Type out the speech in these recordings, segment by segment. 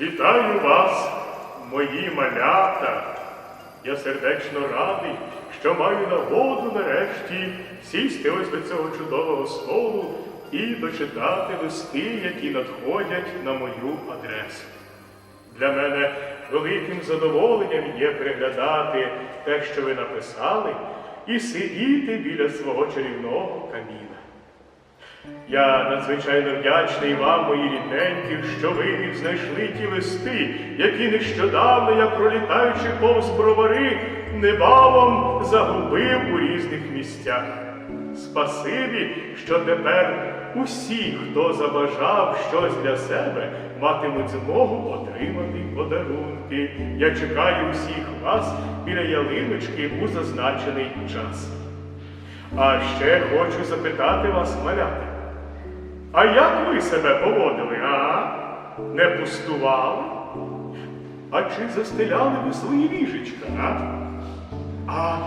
Вітаю вас, мої малята. Я сердечно радий, що маю нагоду нарешті сісти ось до цього чудового столу і дочитати листи, які надходять на мою адресу. Для мене великим задоволенням є переглядати те, що ви написали, і сидіти біля свого чарівного каміна. Я надзвичайно вдячний вам, мої рідненькі, що ви відзнайшли ті листи, які нещодавно, як пролітаючи повз бровари, небавом загубив у різних місцях. Спасибі, що тепер усі, хто забажав щось для себе, матимуть змогу отримати подарунки. Я чекаю всіх вас біля ялиночки у зазначений час. А ще хочу запитати вас, маляти. А як ви себе поводили, а? Не пустували? А чи застеляли ви свої ліжечка, а? А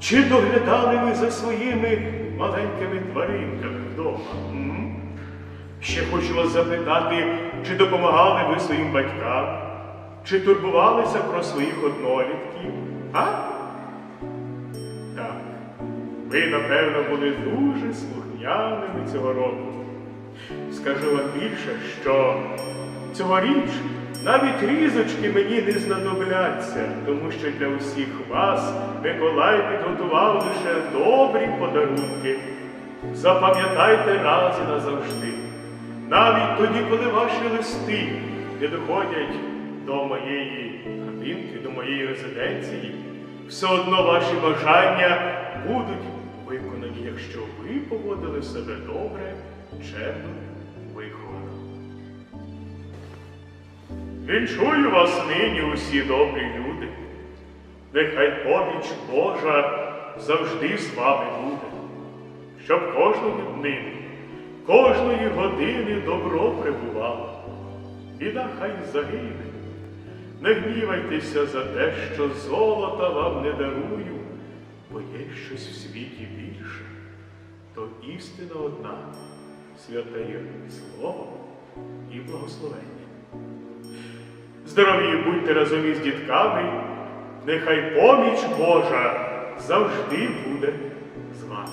чи доглядали ви за своїми маленькими тваринками вдома? м? Ще хочу вас запитати, чи допомагали ви своїм батькам? Чи турбувалися про своїх однолітків? А? Так. Ви, напевно, були дуже слухняними цього року. Скажу вам більше, що цьогоріч навіть різочки мені не знадобляться, тому що для усіх вас Миколай підготував лише добрі подарунки. Запам'ятайте раз і назавжди. Навіть тоді, коли ваші листи не доходять до моєї хатинки, до моєї резиденції, все одно ваші бажання будуть виконані, якщо ви поводили себе добре, чемно, виховано. Вінчую вас нині усі добрі люди. Нехай поміч Божа завжди з вами буде, щоб кожної днини, кожної години добро прибувало. Біда хай загине. Не гнівайтеся за те, що золота вам не дарую, бо є щось в світі більше, то істина одна, святим Слово і благословення. Здорові будьте разом із дітками, нехай поміч Божа завжди буде з вами.